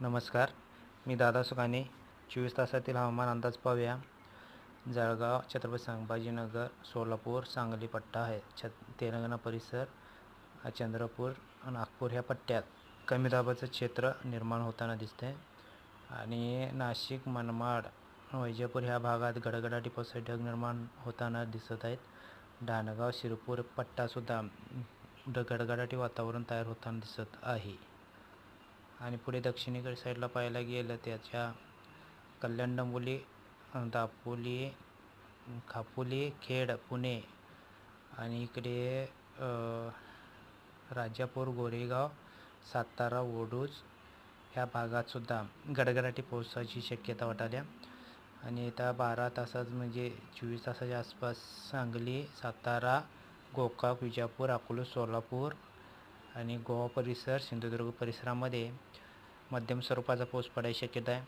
नमस्कार. मी दादा सुखाने चोवीस तासातील हवामान अंदाज पाहूया. जळगाव छत्रपती संभाजीनगर सोलापूर सांगली पट्टा आहे. छ तेलंगणा परिसर हा चंद्रपूर नागपूर ह्या पट्ट्यात कमी दाबाचं क्षेत्र निर्माण होताना दिसते आणि नाशिक मनमाड वैजापूर ह्या भागात गडगडाटी पावसाचे ढग निर्माण होताना दिसत आहेत. डहाणगाव शिरपूर पट्टासुद्धा ड गडगडाटी वातावरण तयार होताना दिसत आहे. आणि पुढे दक्षिणेकडे साईडला पाहायला गेलं त्याच्या कल्याण डंबोली दापोली खापोली खेड पुणे आणि इकडे राजापूर गोरेगाव सातारा ओडूज ह्या भागातसुद्धा गडगडाटी पावसाची शक्यता वाटाल्या. आणि त्या बारा तासात म्हणजे चोवीस तासाच्या आसपास सांगली सातारा गोकाक विजापूर अकोला सोलापूर आणि गोवा परिसर सिंधुदुर्ग परिसरामध्ये मध्यम स्वरूपाचा पाऊस पडायची शक्यता आहे.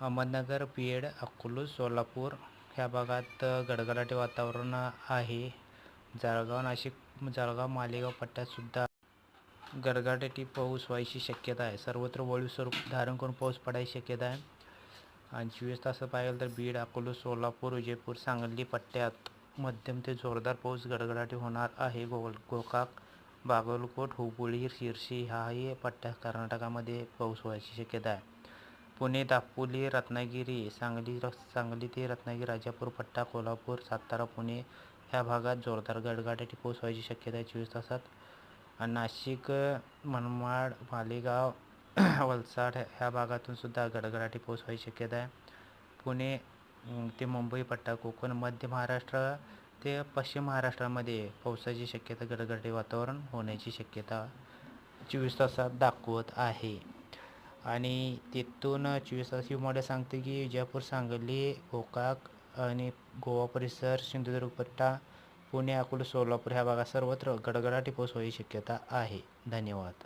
अहमदनगर बीड अकोला सोलापूर ह्या भागात गडगडाटे वातावरण आहे. जळगाव नाशिक जळगाव मालेगाव पट्ट्यातसुद्धा गडगडाटी पाऊस व्हायची शक्यता आहे. सर्वत्र वळीव स्वरूप धारण करून पाऊस पडायची शक्यता आहे. आणि चोवीस तास पाहिलं तर बीड अकोला सोलापूर विजयपूर सांगली पट्ट्यात मध्यम ते जोरदार पाऊस गडगडाटी होणार आहे. गो गोकाक बागलकोट हुबळी शिर्शी ह्याही पट्ट्या कर्नाटकामध्ये पाऊस होण्याची शक्यता आहे. पुणे दापोली रत्नागिरी सांगली सांगली ते रत्नागिरी राजापूर पट्टा कोल्हापूर सातारा पुणे ह्या भागात जोरदार गडगडाटी पाऊस व्हायची शक्यता आहे. चोवीस तासात नाशिक मनमाड मालेगाव वलसाड ह्या भागातून सुद्धा गडगडाटी पाऊस व्हायची शक्यता आहे. पुणे ते मुंबई पट्टा कोकण मध्य महाराष्ट्र ते पश्चिम महाराष्ट्रामध्ये पावसाची शक्यता गडगडे वातावरण होण्याची शक्यता चोवीस तासात दाखवत आहे. आणि तिथून चोवीस तास ही मॉडेल सांगते की विजापूर सांगली गोकाक आणि गोवा परिसर सिंधुदुर्ग पट्टा पुणे अकोला सोलापूर ह्या भागात सर्वत्र गडगडाटी पाऊस होण्याची शक्यता आहे. धन्यवाद.